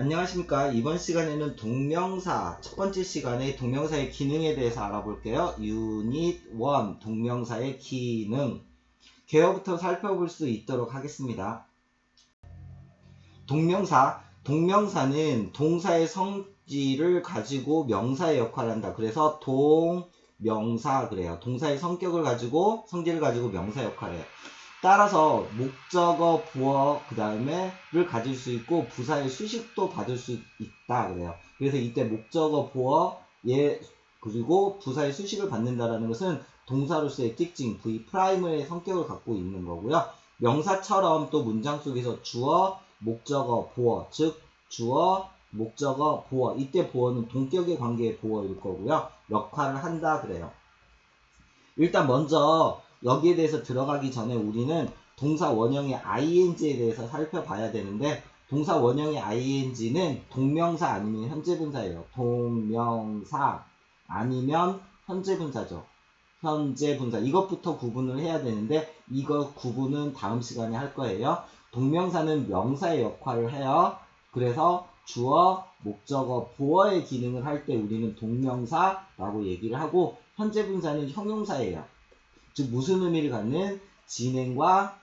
안녕하십니까. 이번 시간에는 동명사, 첫 번째 시간에 동명사의 기능에 대해서 알아볼게요. 유닛 1, 동명사의 기능. 개요부터 살펴볼 수 있도록 하겠습니다. 동명사, 동명사는 동사의 성질을 가지고 명사의 역할을 한다. 그래서 동 명사 그래요. 동사의 성격을 가지고 성질을 가지고 명사 역할을 해요. 따라서 목적어, 부어, 그 다음에를 가질 수 있고 부사의 수식도 받을 수 있다 그래요. 그래서 이때 목적어, 부어, 예 그리고 부사의 수식을 받는다라는 것은 동사로서의 특징 V 프라임의 성격을 갖고 있는 거고요. 명사처럼 또 문장 속에서 주어, 목적어, 보어, 즉 주어, 목적어, 보어. 이때 보어는 동격의 관계의 보어일 거고요. 역할을 한다 그래요. 일단 먼저 여기에 대해서 들어가기 전에 우리는 동사 원형의 ing에 대해서 살펴봐야 되는데 동사 원형의 ing는 동명사 아니면 현재분사예요. 동명사 아니면 현재분사죠. 현재분사 이것부터 구분을 해야 되는데 이거 구분은 다음 시간에 할 거예요. 동명사는 명사의 역할을 해요. 그래서 주어, 목적어, 보어의 기능을 할 때 우리는 동명사라고 얘기를 하고 현재분사는 형용사예요. 즉 무슨 의미를 갖는 진행과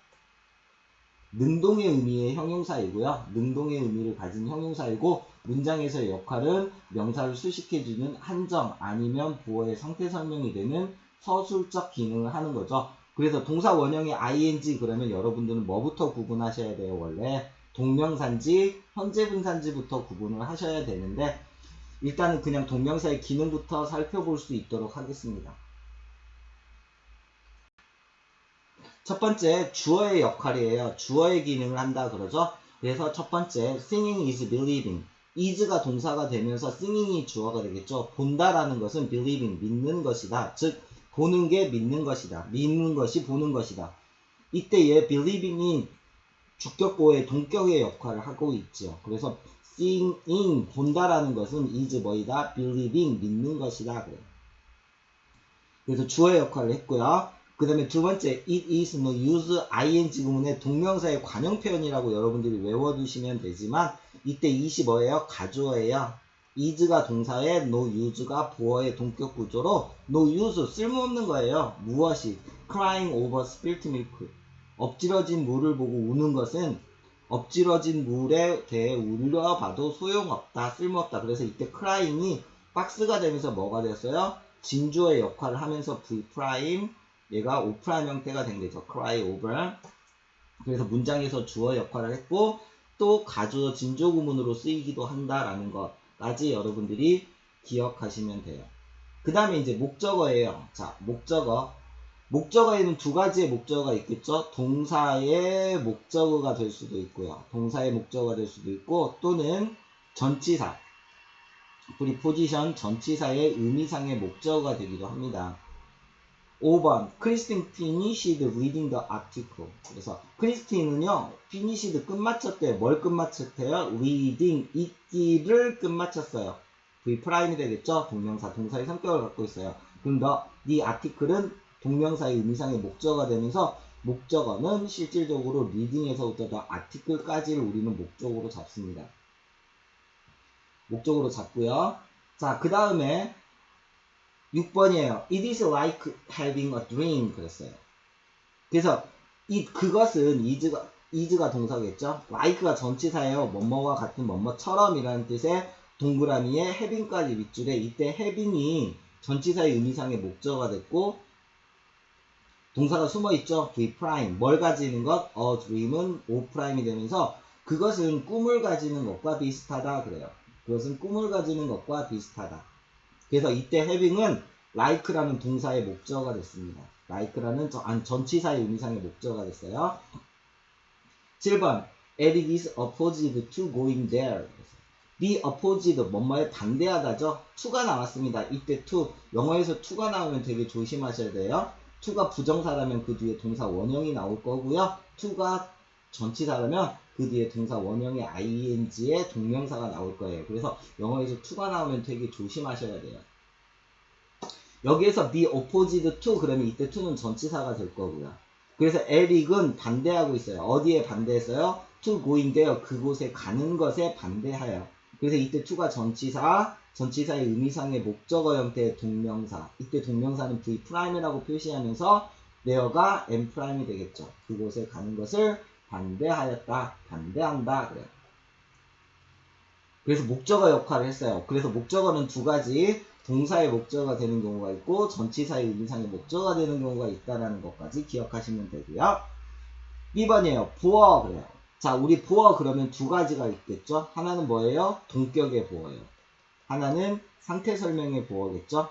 능동의 의미의 형용사이고요. 능동의 의미를 가진 형용사이고 문장에서의 역할은 명사를 수식해주는 한정 아니면 보어의 상태 설명이 되는 서술적 기능을 하는 거죠. 그래서 동사 원형의 ing 그러면 여러분들은 뭐부터 구분하셔야 돼요? 원래 동명사인지 현재분사인지부터 구분을 하셔야 되는데 일단은 그냥 동명사의 기능부터 살펴볼 수 있도록 하겠습니다. 첫 번째 주어의 역할이에요. 주어의 기능을 한다 그러죠. 그래서 첫 번째 singing is believing. is가 동사가 되면서 singing이 주어가 되겠죠. 본다라는 것은 believing 믿는 것이다. 즉 보는 게 믿는 것이다. 믿는 것이 보는 것이다. 이때 얘 believing이 주격보의 동격의 역할을 하고 있죠. 그래서 seeing 본다라는 것은 is 뭐이다? believing 믿는 것이다. 그래요. 그래서 주어의 역할을 했고요. 그 다음에 두 번째, it is no use ing 구문의 동명사의 관용 표현이라고 여러분들이 외워두시면 되지만 이때 it이 뭐예요? 가주어예요. is가 동사에 no use가 보어의 동격 구조로 no use 쓸모없는 거예요. 무엇이? crying over spilt milk 엎질러진 물을 보고 우는 것은 엎질러진 물에 대해 울려봐도 소용없다, 쓸모없다. 그래서 이때 crying이 박스가 되면서 뭐가 됐어요? 진주어의 역할을 하면서 v 프라임 얘가 오프라임 형태가 된 거죠. cry over. 그래서 문장에서 주어 역할을 했고 또 가주어 진조 구문으로 쓰이기도 한다라는 것까지 여러분들이 기억하시면 돼요. 그 다음에 이제 목적어예요. 자, 목적어. 목적어에는 두 가지의 목적어가 있겠죠. 동사의 목적어가 될 수도 있고요. 동사의 목적어가 될 수도 있고 또는 전치사. 프리포지션 전치사의 의미상의 목적어가 되기도 합니다. 5번 크리스틴 finished reading the article. 그래서 크리스틴은요 finished 끝마쳤대요 뭘 끝마쳤대요? reading 읽기를 끝마쳤어요. V 프라임이 되겠죠? 동명사 동사의 성격을 갖고 있어요. 그럼 the article은 동명사의 의미상의 목적어가 되면서 목적어는 실질적으로 reading에서부터 the article까지를 우리는 목적으로 잡습니다. 목적으로 잡고요. 자그 다음에 6번이에요. It is like having a dream. 그랬어요. 그래서 이 그것은 is가 is가 동사겠죠. like가 전치사예요. 뭐뭐와 같은 뭐뭐처럼이라는 뜻의 동그라미에 having까지 밑줄에 이때 having이 전치사의 의미상의 목적어가 됐고 동사가 숨어 있죠. V prime 뭘 가지는 것? a dream은 O prime이 되면서 그것은 꿈을 가지는 것과 비슷하다 그래요. 그것은 꿈을 가지는 것과 비슷하다. 그래서 이때 having은 like라는 동사의 목적어가 됐습니다. like라는 전, 전치사의 의미상의 목적어가 됐어요. 7번 Eric is opposed to going there. be opposed 뭐뭐에 반대하다죠. to가 나왔습니다. 이때 to 영어에서 to가 나오면 되게 조심하셔야 돼요. to가 부정사라면 그 뒤에 동사 원형이 나올 거고요. to가 전치사라면 그 뒤에 동사 원형의 ing의 동명사가 나올 거예요. 그래서 영어에서 to가 나오면 되게 조심하셔야 돼요. 여기에서 be opposed to 그러면 이때 to는 전치사가 될 거고요. 그래서 에릭은 반대하고 있어요. 어디에 반대했어요? to go인데요. 그곳에 가는 것에 반대하여. 그래서 이때 to가 전치사, 전치사의 의미상의 목적어 형태의 동명사. 이때 동명사는 v 프라임이라고 표시하면서 내어가 m 프라임이 되겠죠. 그곳에 가는 것을 반대하였다, 반대한다 그래요. 그래서 목적어 역할을 했어요. 그래서 목적어는 두 가지 동사의 목적어가 되는 경우가 있고 전치사의 의미상의 목적어가 되는 경우가 있다라는 것까지 기억하시면 되고요. 2번이에요. 보어 그래요. 자, 우리 보어 그러면 두 가지가 있겠죠. 하나는 뭐예요? 동격의 보어예요. 하나는 상태 설명의 보어겠죠.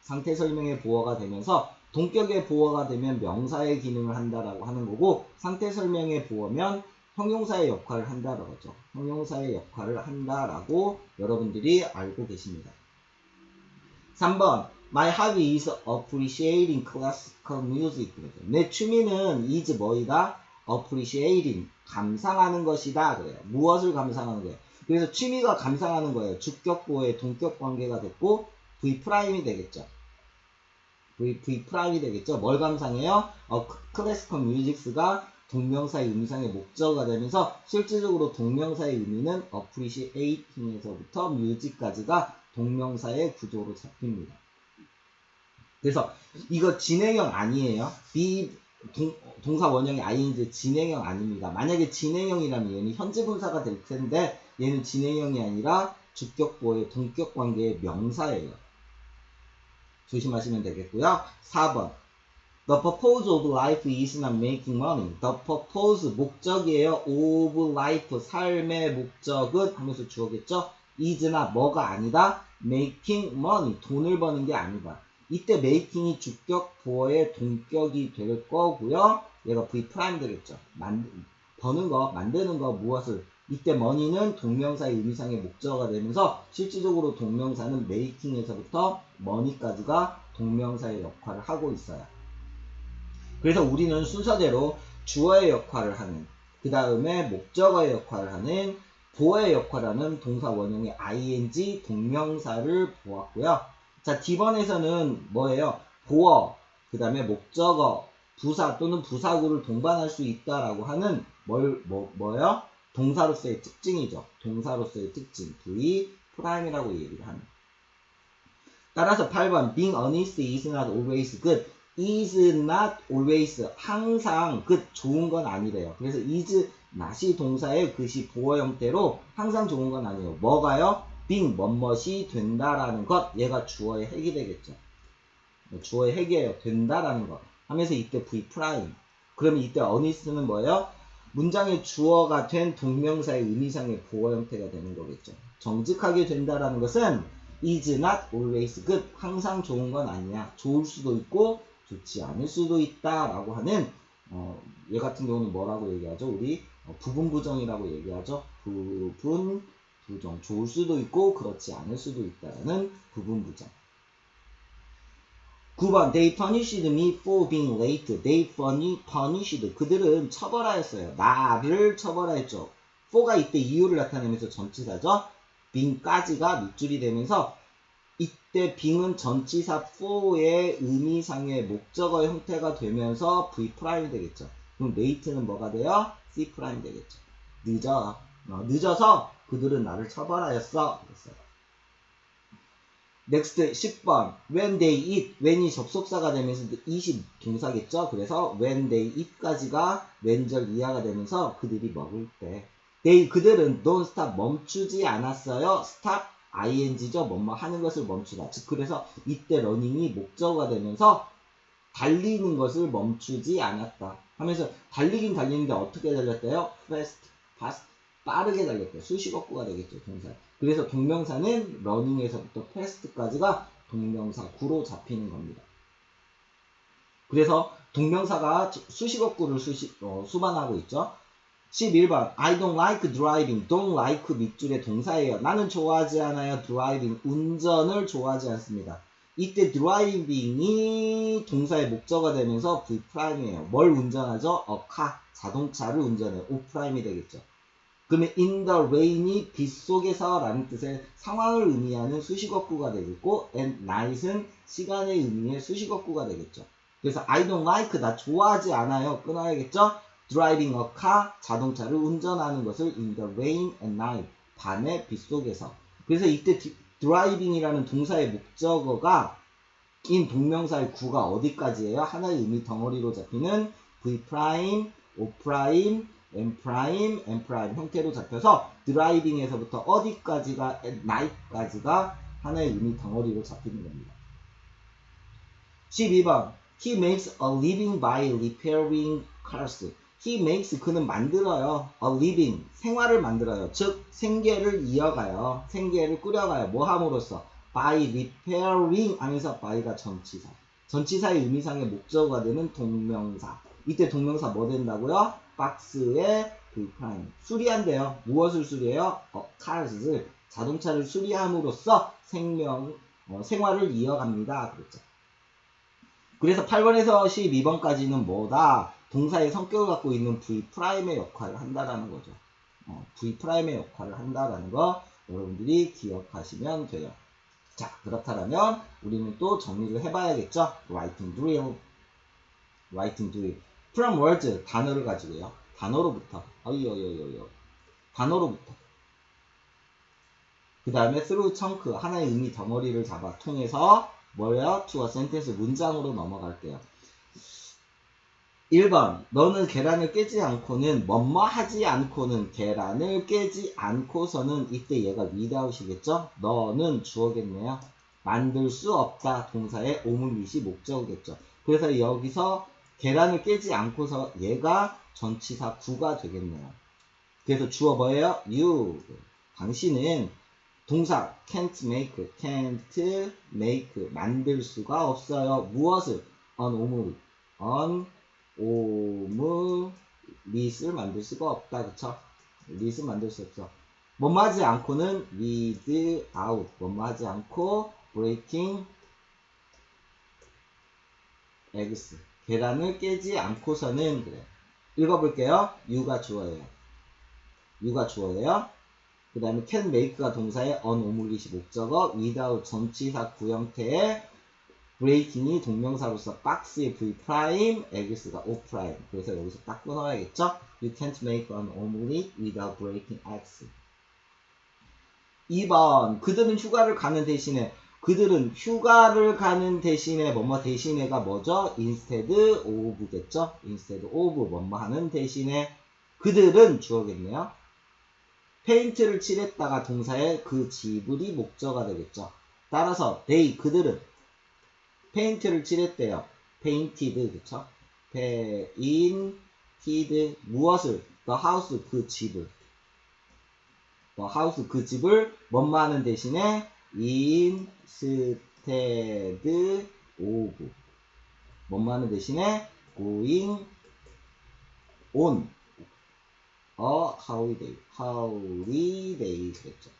상태 설명의 보어가 되면서 동격의 보어가 되면 명사의 기능을 한다라고 하는 거고 상태 설명의 보어면 형용사의 역할을 한다라고 하죠. 형용사의 역할을 한다라고 여러분들이 알고 계십니다. 3번 My hobby is appreciating classical music. 내 취미는 is 뭐이다? appreciating 감상하는 것이다 그래요. 무엇을 감상하는 거예요? 그래서 취미가 감상하는 거예요. 주격보의 동격 관계가 됐고 V 프라임이 되겠죠. V, 프라임이 되겠죠. 뭘 감상해요? 어, 클래시컬 뮤직스가 동명사의 의미상의 목적어가 되면서 실질적으로 동명사의 의미는 appreciating에서부터 music까지가 동명사의 구조로 잡힙니다. 그래서 이거 진행형 아니에요. be 동, 사 원형이 ing 진행형 아닙니다. 만약에 진행형이라면 얘는 현재 분사가 될 텐데 얘는 진행형이 아니라 주격보의 동격 관계의 명사예요. 조심하시면 되겠고요. 4번 The purpose of life is not making money. The purpose 목적이에요. of life 삶의 목적은 하면서 주어겠죠. is나 뭐가 아니다. making money 돈을 버는 게 아니다. 이때 making이 주격 보어의 동격이 될 거고요. 얘가 v 프라임 되겠죠. 만, 버는 거, 만드는 거, 무엇을. 이때 money는 동명사의 의미상의 목적어가 되면서 실질적으로 동명사는 making에서부터 money까지가 동명사의 역할을 하고 있어요. 그래서 우리는 순서대로 주어의 역할을 하는, 그 다음에 목적어의 역할을 하는, 보어의 역할을 하는 동사 원형의 ing 동명사를 보았고요. 자, D번에서는 뭐예요? 보어, 그 다음에 목적어, 부사 또는 부사구를 동반할 수 있다라고 하는 뭘, 뭐, 뭐예요? 동사로서의 특징이죠. 동사로서의 특징. V 프라임이라고 얘기를 하는. 따라서 8번 being honest is not always good. is not always 항상 good 좋은 건 아니래요. 그래서 is not이 동사의 그시 보어 형태로 항상 좋은 건 아니에요. 뭐가요? being 뭐뭇이 된다라는 것 얘가 주어의 핵이 되겠죠. 주어의 핵이에요. 된다라는 것 하면서 이때 V 프라임 그러면 이때 어니스는 뭐예요? 문장의 주어가 된 동명사의 의미상의 보어 형태가 되는 거겠죠. 정직하게 된다라는 것은 is not always good 항상 좋은 건 아니야. 좋을 수도 있고 좋지 않을 수도 있다라고 하는 어, 얘 같은 경우는 뭐라고 얘기하죠? 우리 어, 부분 부정이라고 얘기하죠. 부분 부정 좋을 수도 있고 그렇지 않을 수도 있다는 부분 부정. 9번 They punished me for being late. They punished. 그들은 처벌하였어요. 나를 처벌하였죠. for가 이때 이유를 나타내면서 전치사죠. being까지가 밑줄이 되면서 이때 being은 전치사 for의 의미상의 목적어 형태가 되면서 v 프라임이 되겠죠. 그럼 late는 뭐가 돼요? c 프라임 되겠죠. 늦어. 어, 늦어서 그들은 나를 처벌하였어. 그랬어요. 넥스트 10번 when they eat when이 접속사가 되면서 eat이 동사겠죠. 그래서 when they eat까지가 왼절 이하가 되면서 그들이 먹을 때 they 그들은 don't stop 멈추지 않았어요. stop ing죠. 뭐뭐 하는 것을 멈추다. 즉 그래서 이때 러닝이 목적어가 되면서 달리는 것을 멈추지 않았다. 하면서 달리긴 달리는데 어떻게 달렸대요? fast, fast 빠르게 달렸대요. 수식어구가 되겠죠. 동사. 그래서 동명사는 러닝에서부터 패스트까지가 동명사 구로 잡히는 겁니다. 그래서 동명사가 수식어 구를 수식, 어, 수반하고 있죠. 11번 I don't like driving. don't like 밑줄의 동사예요. 나는 좋아하지 않아요. driving. 운전을 좋아하지 않습니다. 이때 driving이 동사의 목적어가 되면서 V 프라임이에요. 뭘 운전하죠? a car. 자동차를 운전해요. O 프라임이 되겠죠. 그러면 in the rain이 빗 속에서 라는 뜻의 상황을 의미하는 수식어구가 되겠고 and night은 시간의 의미의 수식어구가 되겠죠. 그래서 I don't like 나 좋아하지 않아요. 끊어야겠죠? driving a car 자동차를 운전하는 것을 in the rain and night 밤의 빗 속에서 그래서 이때 디- driving이라는 동사의 목적어가 인 동명사의 구가 어디까지예요? 하나의 의미 덩어리로 잡히는 v 프라임, o 프라임, m 프라임, n 프라임 형태로 잡혀서 드라이빙에서부터 어디까지가 night까지가 하나의 의미 덩어리로 잡히는 겁니다. 12번 He makes a living by repairing cars. He makes 그는 만들어요. A living 생활을 만들어요. 즉 생계를 이어가요. 생계를 꾸려가요. 뭐 함으로써 by repairing 하면서 by가 전치사. 전치사의 의미상의 목적어가 되는 동명사. 이때 동명사 뭐 된다고요? 박스에 V 프라임. 수리한대요. 무엇을 수리해요? 어, cars를 자동차를 수리함으로써 생명 어, 생활을 이어갑니다. 그랬죠. 그래서 8번에서 12번까지는 뭐다? 동사의 성격을 갖고 있는 V 프라임의 역할을 한다라는 거죠. 어, V 프라임의 역할을 한다라는 거 여러분들이 기억하시면 돼요. 자, 그렇다면 우리는 또 정리를 해봐야겠죠? writing drill, writing drill. From words 단어를 가지고요. 단어로부터. 어이어이어이어. 단어로부터. 그 다음에 through chunk 하나의 의미 덩어리를 잡아 통해서 뭐예요? to a sentence 문장으로 넘어갈게요. 1번 너는 계란을 깨지 않고는 뭐뭐 하지 않고는 계란을 깨지 않고서는 이때 얘가 without이겠죠? 너는 주어겠네요. 만들 수 없다 동사의 오물릿이 목적이겠죠. 그래서 여기서 계란을 깨지 않고서 얘가 전치사 구가 되겠네요. 그래서 주어 뭐예요? you 당신은 동사 can't make, can't make 만들 수가 없어요. 무엇을? on 오물, on 오물릿을 만들 수가 없다. 그쵸? 릿을 만들 수 없어. 뭐뭐 하지 않고는 without 뭐뭐 하지 않고 breaking eggs 계란을 깨지 않고서는 그래. 읽어볼게요. you가 주어예요. you가 주어예요. 그 다음에 can make가 동사의 on 오물릿이 목적어 without 전치사 구형태의 breaking이 동명사로서 박스의 v prime, eggs가 o prime. 그래서 여기서 딱 끊어야겠죠? You can't make an omelet without breaking eggs. 2번 그들은 휴가를 가는 대신에 그들은 휴가를 가는 대신에 뭐뭐 대신에가 뭐죠? instead of겠죠? instead of 뭐뭐 하는 대신에 그들은 주어겠네요. 페인트를 칠했다가 동사의 그 지불이 목적어가 되겠죠. 따라서 they 그들은 페인트를 칠했대요. painted 그쵸? painted 무엇을? the house 그 집을 the house 그 집을 뭐뭐 하는 대신에 instead of 뭐뭐 하는 대신에 going on a holiday holiday 그랬죠.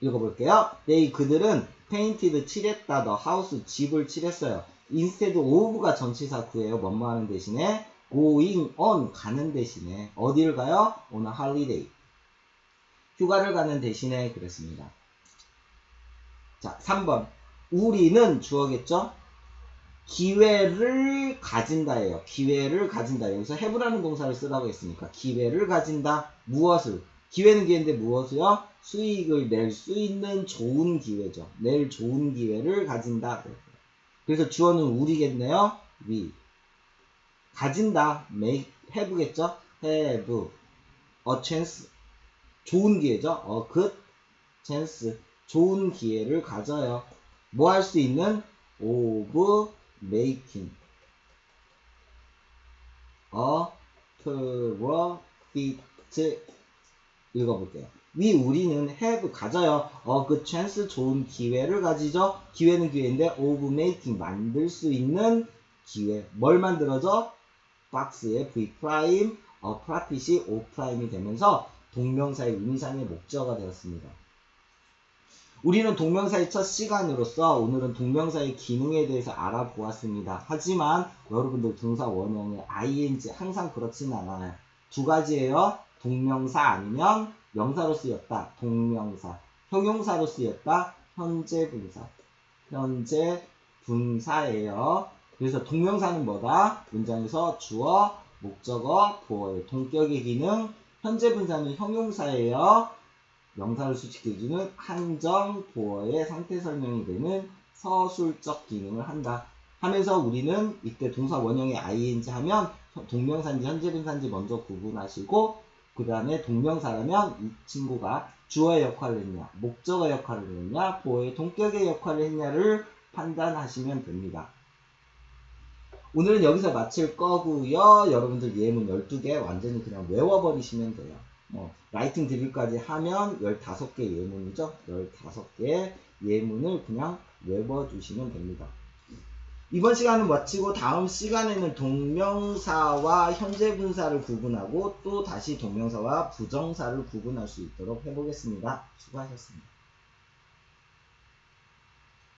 읽어볼게요. they 그들은 painted 칠했다 the house 집을 칠했어요. instead of가 전치사 구예요. 뭐뭐 하는 대신에 going on 가는 대신에 어디를 가요? a holiday 휴가를 가는 대신에 그랬습니다. 자, 3번. 우리는 주어겠죠? 기회를 가진다예요. 기회를 가진다. 여기서 해부라는 동사를 쓰라고 했으니까 기회를 가진다. 무엇을? 기회는 기회인데 무엇을요? 수익을 낼 수 있는 좋은 기회죠. 낼 좋은 기회를 가진다. 그래서 주어는 우리겠네요. we. 가진다. make, have겠죠? have. a chance. 좋은 기회죠. 어, good chance. 좋은 기회를 가져요. 뭐 할 수 있는? of making a profit 읽어볼게요. 위 우리는 have 가져요. 어, 그 chance 좋은 기회를 가지죠. 기회는 기회인데 of making 만들 수 있는 기회. 뭘 만들어져? 박스의 v 프라임, 어, profit이 o 프라임이 되면서 동명사의 의미상의 목적어가 되었습니다. 우리는 동명사의 첫 시간으로서 오늘은 동명사의 기능에 대해서 알아보았습니다. 하지만 여러분들 동사 원형의 ing 항상 그렇지는 않아요. 두 가지예요. 동명사 아니면 명사로 쓰였다. 동명사. 형용사로 쓰였다. 현재 분사. 현재 분사예요. 그래서 동명사는 뭐다? 문장에서 주어, 목적어, 보어의 동격의 기능, 현재 분사는 형용사예요. 명사를 수식해주는 한정, 보어의 상태 설명이 되는 서술적 기능을 한다. 하면서 우리는 이때 동사 원형의 ing 하면 동명사인지 현재 분사인지 먼저 구분하시고 그 다음에 동명사라면 이 친구가 주어의 역할을 했냐, 목적어 역할을 했냐, 보어의 동격의 역할을 했냐를 판단하시면 됩니다. 오늘은 여기서 마칠 거고요. 여러분들 예문 12개 완전히 그냥 외워버리시면 돼요. 뭐 라이팅 드릴까지 하면 15개 예문이죠. 15개 예문을 그냥 외워주시면 됩니다. 이번 시간은 마치고 다음 시간에는 동명사와 현재 분사를 구분하고 또 다시 동명사와 부정사를 구분할 수 있도록 해보겠습니다. 수고하셨습니다.